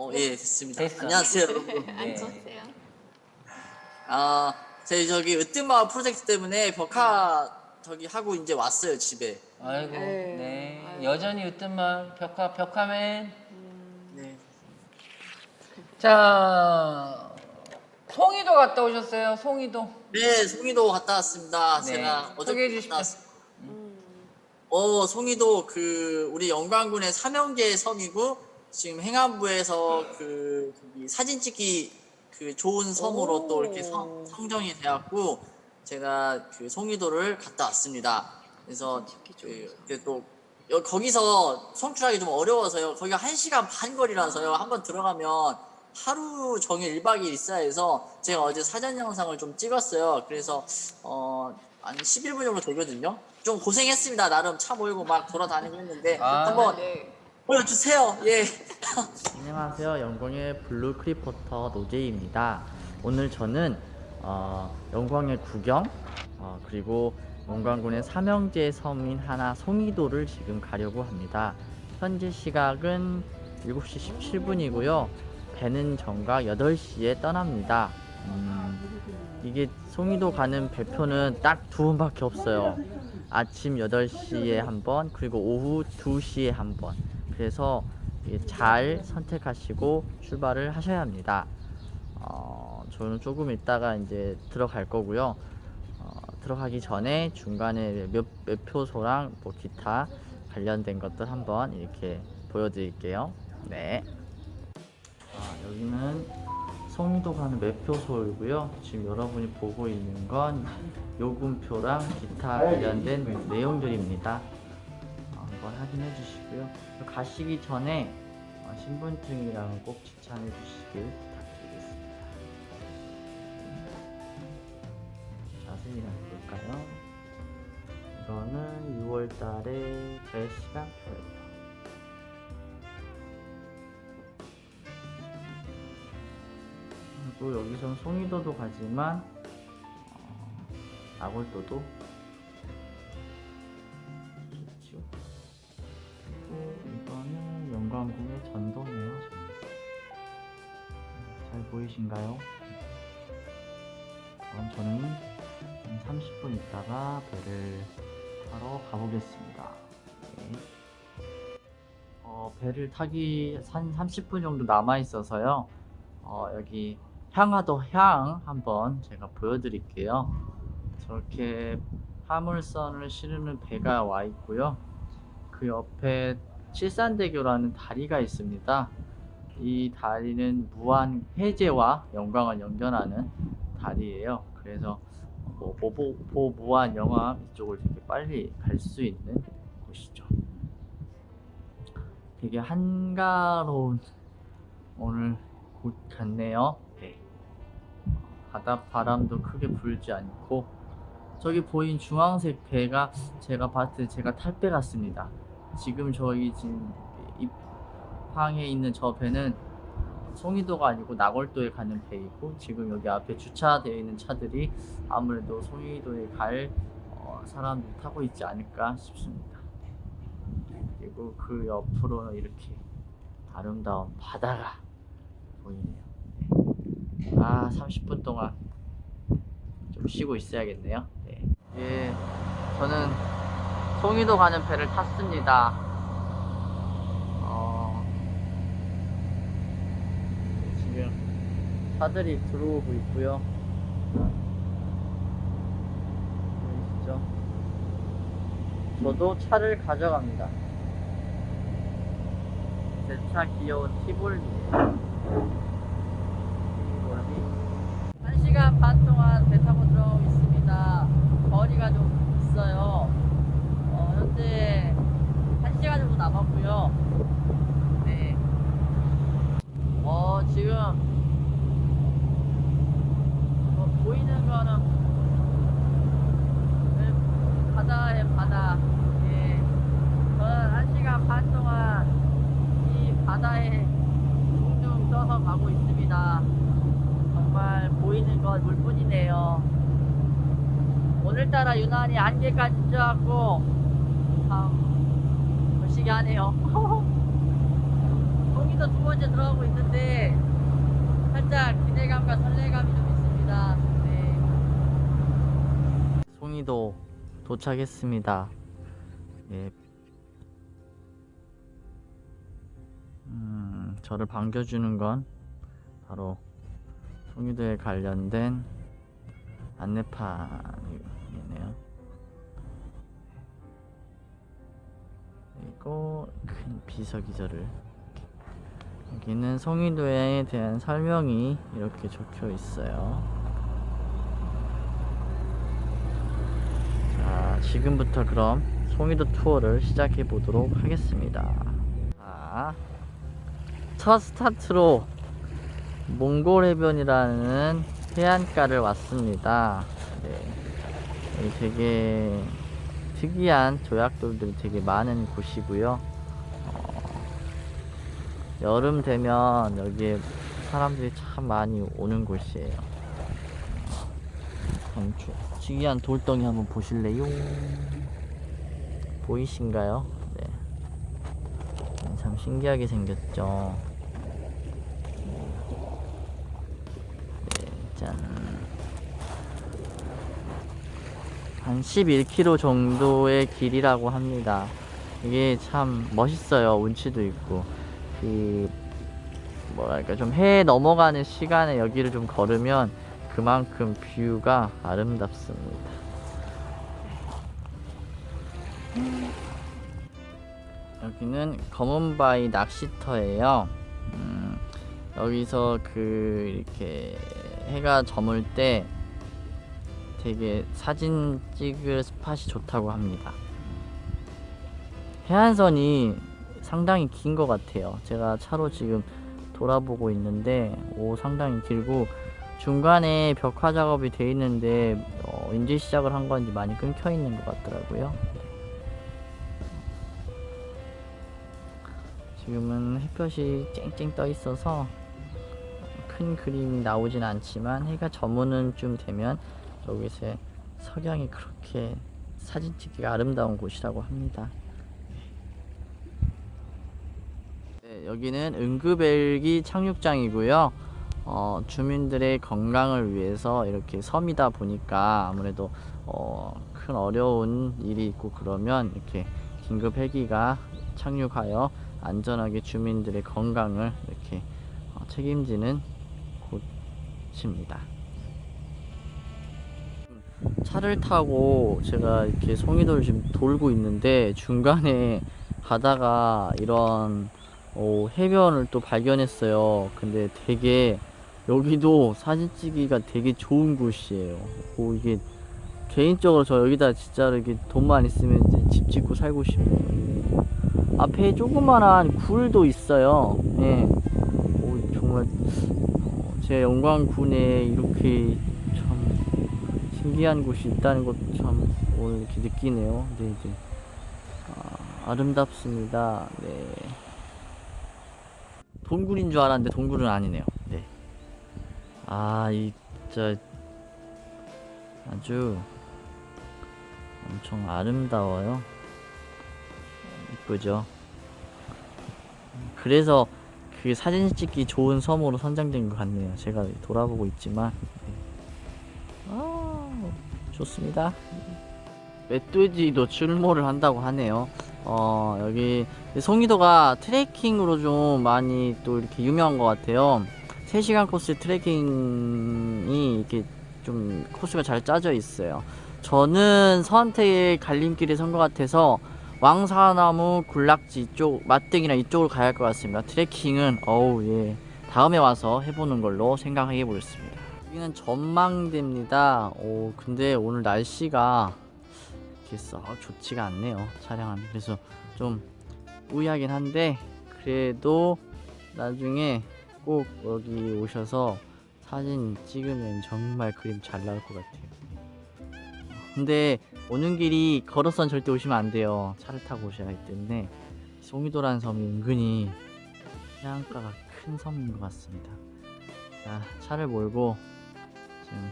어, 예, 됐습니다. 됐어. 안녕하세요, 여러분. 네. 안녕하세요. 아, 저희 저기 으뜸마을 프로젝트 때문에 벽화 저기 하고 이제 왔어요, 집에. 아이고, 에이, 네. 아이고. 여전히 으뜸만 벽화, 벽화맨. 네. 자, 송이도 갔다 오셨어요, 송이도. 네, 송이도 갔다 왔습니다. 네, 제가 어제 소개해 갔다 주십시오. 왔습니다. 음, 어, 송이도 그 우리 영광군의 삼형제 섬이고 지금 행안부에서 그 저기 사진 찍기 그 좋은 섬으로 오. 또 이렇게 성, 성정이 되었고 제가 그 송이도를 갔다 왔습니다. 그래서 사진 찍기 좋은 그, 섬. 그또 여- 거기서 송출하기 좀 어려워서요. 거기가 한 시간 반 거리라서요. 한번 들어가면 하루 종일 1박 2일 있어야 해서 제가 어제 사전 영상을 좀 찍었어요. 그래서 어, 한 11분 정도 되거든요. 좀 고생했습니다. 나름 차 몰고 막 돌아다니고 했는데 아, 한번 네. 보여주세요. 예. 안녕하세요. 영광의 블루 크리포터 노제이입니다. 오늘 저는 어, 영광의 구경 어, 그리고 영광군의 삼형제 섬인 하나 송이도를 지금 가려고 합니다. 현재 시각은 7시 17분이고요. 배는 정각 8시에 떠납니다. 음, 이게 송이도 가는 배표는 딱 두 번밖에 없어요. 아침 8시에 한 번, 그리고 오후 2시에 한 번. 그래서 이게 잘 선택하시고 출발을 하셔야 합니다. 어, 저는 조금 있다가 이제 들어갈 거고요. 어, 들어가기 전에 중간에 몇, 매표소랑 뭐 기타 관련된 것들 한번 이렇게 보여드릴게요. 네. 아, 여기는 송이도 가는 매표소이고요. 지금 여러분이 보고 있는 건 요금표랑 기타 관련된 내용들입니다. 어, 한번 확인해 주시고요. 가시기 전에 어, 신분증이랑 꼭 지참해 주시길 부탁드리겠습니다. 자세히 한번 볼까요? 이거는 6월 달에 배 시간표예요. 그리고 여기선 송이도도 가지만 어, 나골도도 보이신가요? 그럼 저는 한 30분 있다가 배를 타러 가보겠습니다. 네. 어, 배를 타기 한 30분 정도 남아 있어서요. 어, 여기 향하도 향 한번 제가 보여드릴게요. 저렇게 화물선을 실으는 배가 와 있고요. 그 옆에 칠산대교라는 다리가 있습니다. 이 다리는 무한 해제와 영광을 연결하는 다리예요. 그래서 뭐 보보 보 무한 영암 이쪽을 되게 빨리 갈 수 있는 곳이죠. 되게 한가로운 오늘 곳 같네요. 네. 바다 바람도 크게 불지 않고 저기 보인 주황색 배가 제가 봤을 때 제가 탈 배 같습니다. 지금 저희 지금 입 항에 있는 저 배는 송이도가 아니고 나골도에 가는 배이고 지금 여기 앞에 주차되어 있는 차들이 아무래도 송이도에 갈 어, 사람들이 타고 있지 않을까 싶습니다. 그리고 그 옆으로는 이렇게 아름다운 바다가 보이네요. 네. 아, 30분 동안 좀 쉬고 있어야겠네요. 네. 예, 저는 송이도 가는 배를 탔습니다. 어, 네, 지금 차들이 들어오고 있고요. 보이시죠? 저도 차를 가져갑니다. 제 차 귀여운 티볼리예요. 한 시간 반 동안 배 타고 유난히 안개까지 껴갖고 아, 불식이 하네요 거기도 두 번째 들어가고 있는데 살짝 기대감과 설레감이 좀 있습니다 네. 송이도 도착했습니다 네. 음, 저를 반겨주는 건 바로 송이도에 관련된 안내판 이네요. 그리고 큰 비서기절을 여기는 송이도에 대한 설명이 이렇게 적혀 있어요. 자, 지금부터 그럼 송이도 투어를 시작해 보도록 하겠습니다. 자, 첫 스타트로 몽골해변이라는 해안가를 왔습니다. 네. 되게 특이한 조약돌들이 되게 많은 곳이고요. 어, 여름 되면 여기에 사람들이 참 많이 오는 곳이에요. 참 조- 특이한 돌덩이 한번 보실래요? 보이신가요? 네. 참 신기하게 생겼죠. 네, 짠. 한 11km 정도의 길이라고 합니다. 이게 참 멋있어요. 운치도 있고. 그, 뭐랄까, 좀 해 넘어가는 시간에 여기를 좀 걸으면 그만큼 뷰가 아름답습니다. 여기는 검은바위 낚시터예요. 음, 여기서 그 이렇게 해가 저물 때 되게 사진 찍을 스팟이 좋다고 합니다. 해안선이 상당히 긴 것 같아요. 제가 차로 지금 돌아보고 있는데 오 상당히 길고 중간에 벽화 작업이 돼 있는데 어, 언제 시작을 한 건지 많이 끊겨 있는 것 같더라고요. 지금은 햇볕이 쨍쨍 떠 있어서 큰 그림이 나오진 않지만 해가 저무는 좀 되면 여기서 석양이 그렇게 사진 찍기가 아름다운 곳이라고 합니다. 네, 여기는 응급헬기 착륙장이고요. 어, 주민들의 건강을 위해서 이렇게 섬이다 보니까 아무래도 어, 큰 어려운 일이 있고 그러면 이렇게 긴급 헬기가 착륙하여 안전하게 주민들의 건강을 이렇게 어, 책임지는 곳입니다. 차를 타고 제가 이렇게 송이도를 지금 돌고 있는데 중간에 가다가 이런 어, 해변을 또 발견했어요. 근데 되게 여기도 사진 찍기가 되게 좋은 곳이에요. 오, 이게 개인적으로 저 여기다 진짜로 이렇게 돈만 있으면 이제 집 짓고 살고 싶네요. 앞에 조그만한 굴도 있어요. 예. 오, 정말 어, 제 영광군에 이렇게 참 신기한 곳이 있다는 것도 참 오늘 이렇게 느끼네요. 네, 이제 아, 아름답습니다. 네. 동굴인 줄 알았는데 동굴은 아니네요. 네. 아, 이 진짜 아주 엄청 아름다워요. 이쁘죠? 그래서 그 사진 찍기 좋은 섬으로 선정된 것 같네요. 제가 돌아보고 있지만. 좋습니다. 멧돼지도 출몰을 한다고 하네요. 어, 여기 송이도가 트레킹으로 좀 많이 또 이렇게 유명한 것 같아요. 3시간 코스 트레킹이 이렇게 좀 코스가 잘 짜져 있어요. 저는 서한테의 갈림길에 선것 같아서 왕사나무 군락지 이쪽 맛등이나 이쪽으로 가야 할 것 같습니다. 트레킹은 어우 예 다음에 와서 해보는 걸로 생각해 보겠습니다. 여기는 전망대입니다. 오 근데 오늘 날씨가 이렇게 썩 좋지가 않네요. 촬영하는 그래서 좀 우야하긴 한데 그래도 나중에 꼭 여기 오셔서 사진 찍으면 정말 그림 잘 나올 것 같아요. 근데 오는 길이 걸어선 절대 오시면 안 돼요. 차를 타고 오셔야 하기 때문에 송이도라는 섬이 은근히 해안가가 큰 섬인 것 같습니다. 자, 차를 몰고 지금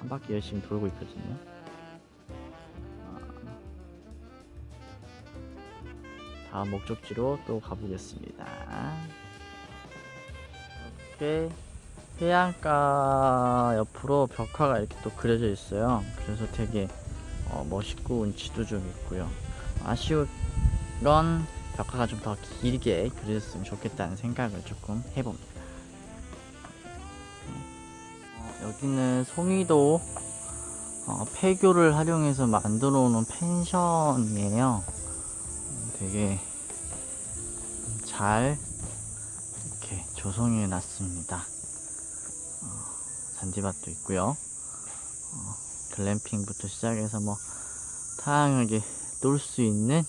한 바퀴 열심히 돌고 있거든요. 아, 다음 목적지로 또 가보겠습니다. 이렇게 해안가 옆으로 벽화가 이렇게 또 그려져 있어요. 그래서 되게 어, 멋있고 운치도 좀 있고요. 아쉬운 건 벽화가 좀 더 길게 그려졌으면 좋겠다는 생각을 조금 해봅니다. 여기는 송이도 어, 폐교를 활용해서 만들어 놓은 펜션이에요. 음, 되게 잘 이렇게 조성해 놨습니다. 어, 잔디밭도 있고요. 어, 글램핑부터 시작해서 뭐 다양하게 놀 수 있는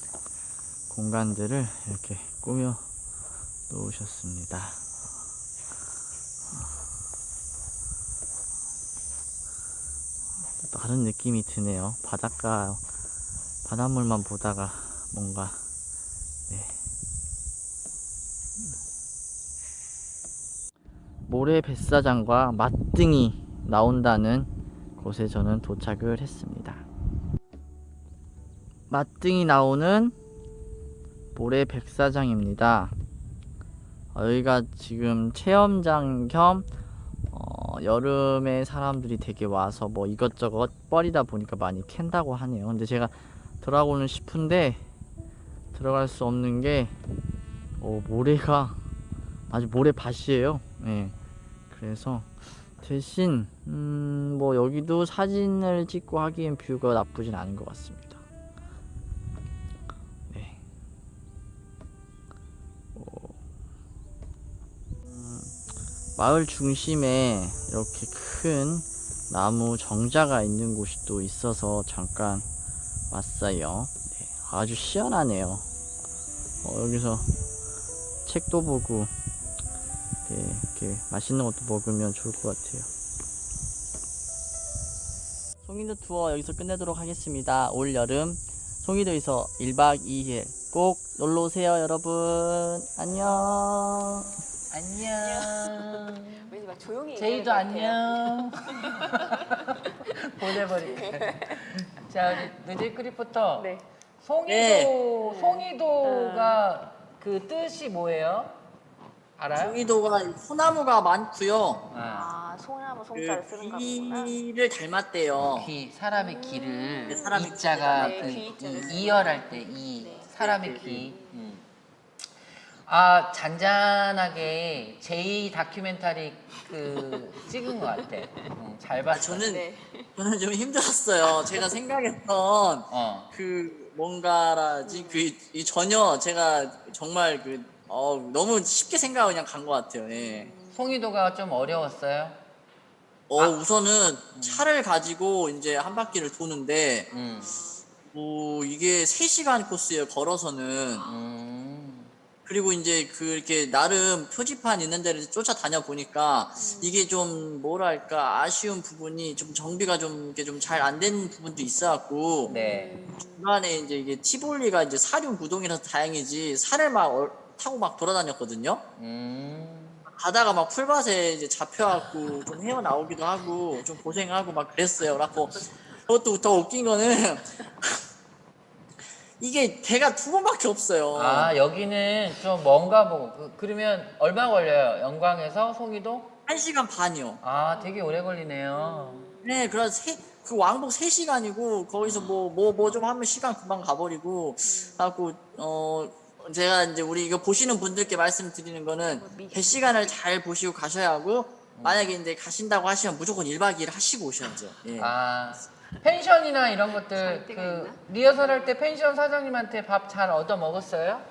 공간들을 이렇게 꾸며 놓으셨습니다. 다른 느낌이 드네요. 바닷가 바닷물만 보다가 뭔가 네. 모래 뱃사장과 맛등이 나온다는 곳에 저는 도착을 했습니다. 맛등이 나오는 모래 백사장입니다. 어, 여기가 지금 체험장 겸 어, 여름에 사람들이 되게 와서 뭐 이것저것 뻘이다 보니까 많이 캔다고 하네요. 근데 제가 들어가고는 싶은데 들어갈 수 없는 게 어, 모래가 아주 모래밭이에요. 예. 그래서 대신 음, 뭐 여기도 사진을 찍고 하기엔 뷰가 나쁘진 않은 것 같습니다. 마을 중심에 이렇게 큰 나무 정자가 있는 곳이 또 있어서 잠깐 왔어요. 네, 아주 시원하네요. 어, 여기서 책도 보고 네, 이렇게 맛있는 것도 먹으면 좋을 것 같아요. 송이도 투어 여기서 끝내도록 하겠습니다. 올 여름 송이도에서 1박 2일 꼭 놀러 오세요, 여러분. 안녕. 안녕. 왠지 막 조용히 제이도 얘기할 것 같아요. 안녕. 보내버릴게. 자, 우리 느질 크리포터. 네. 송이도, 네. 송이도가 그 뜻이 뭐예요? 알아요? 송이도가 소나무가 많고요. 아, 아, 소나무 송자를 쓰는 거구나. 그 귀를 닮았대요. 귀, 사람의 귀를 네, 사람의 이자가 귀. 그 네, 귀 이자를 이- 이열할 때 이 네. 사람의 네, 네, 귀. 음. 아 잔잔하게 제이 다큐멘터리 그 찍은 것 같아. 응, 잘 아, 봤어. 저는 네. 저는 좀 힘들었어요. 제가 생각했던 어. 그 뭔가라지 그이 전혀 제가 정말 그 어, 너무 쉽게 생각 그냥 간 것 같아요. 예. 송이도가 좀 어려웠어요. 어 아. 우선은 차를 가지고 이제 한 바퀴를 도는데 음. 뭐 이게 3시간 코스예요 걸어서는 음. 그리고 이제 그 이렇게 나름 표지판 있는 데를 쫓아다녀 보니까 이게 좀 뭐랄까 아쉬운 부분이 좀 정비가 좀 이게 좀 잘 안 된 부분도 있어갖고 네. 중간에 이제 이게 티볼리가 이제 사륜 구동이라서 다행이지 산을 막 얼- 타고 막 돌아다녔거든요. 음. 가다가 막 풀밭에 이제 잡혀갖고 좀 헤어나오기도 하고 좀 고생하고 막 그랬어요. 그래갖고 그것도 더 웃긴 거는 이게 배가 두 번밖에 없어요. 아 여기는 좀 뭔가 보고 그, 그러면 얼마 걸려요? 영광에서 송이도? 한 시간 반이요. 아 되게 오래 걸리네요. 네, 그래서 세, 그 왕복 3시간이고 거기서 뭐 뭐 뭐 좀 하면 시간 금방 가버리고 하고 어 제가 이제 우리 이거 보시는 분들께 말씀드리는 거는 배 시간을 잘 보시고 가셔야 하고 만약에 이제 가신다고 하시면 무조건 1박 2일 하시고 오셔야죠. 예. 아 펜션이나 이런 것들 그 있나? 리허설 할 때 펜션 사장님한테 밥 잘 얻어 먹었어요?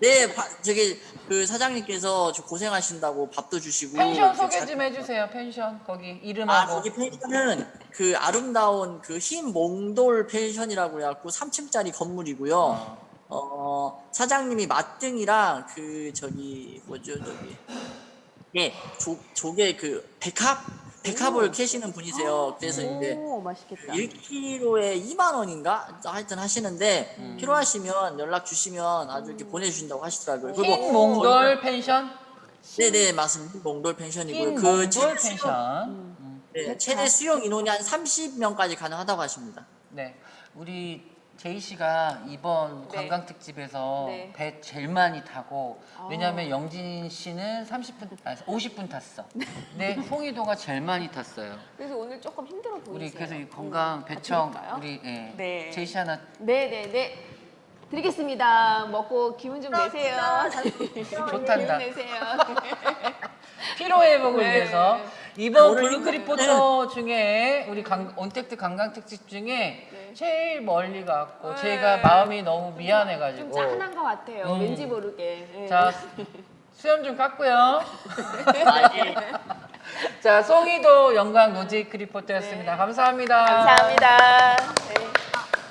네, 바- 저기 그 사장님께서 저 고생하신다고 밥도 주시고 펜션 소개 자- 좀 해주세요. 펜션 거기 아, 이름하고. 거기 펜션은 그 아름다운 그 흰 몽돌 펜션이라고 해갖고 3층짜리 건물이고요. 어. 어, 사장님이 맛등이랑 그 저기 뭐죠 저기 예, 조, 조개 그 백합 백합을 캐시는 분이세요. 그래서 이제 오, 맛있겠다. 1kg에 2만 원인가 하여튼 하시는데 음. 필요하시면 연락 주시면 아주 이렇게 보내주신다고 하시더라고요. 흰 몽돌 펜션? 네네 맞습니다. 몽돌 펜션이고요. 흰그 몽돌 최대 펜션. 수용, 음. 네, 최대 수용 인원이 한 30명까지 가능하다고 하십니다. 네, 우리 제이 씨가 이번 네. 관광 특집에서 네. 배 제일 많이 타고 아. 왜냐하면 영진 씨는 30분, 아 50분 탔어. 근데 송이도가 제일 많이 탔어요. 그래서 오늘 조금 힘들어 보이세요. 우리 그래서 이 건강 음. 배청 아, 드릴까요? 우리 예. 네. 제이 씨 하나 네네네. 드리겠습니다. 먹고 기운 좀 내세요. 좋단다. 기운 내세요. 피로 회복을 네. 위해서 이번 오늘 블루크 리포터 중에 우리 강, 온택트 관광 특집 중에 네. 제일 멀리 갔고 네. 제가 마음이 너무 좀 미안해가지고 짠한 것 같아요. 음. 왠지 모르게. 네. 자 수염 좀 깎고요. 아니 자 송이도 영광 노제이크 리포터였습니다. 네. 감사합니다. 감사합니다.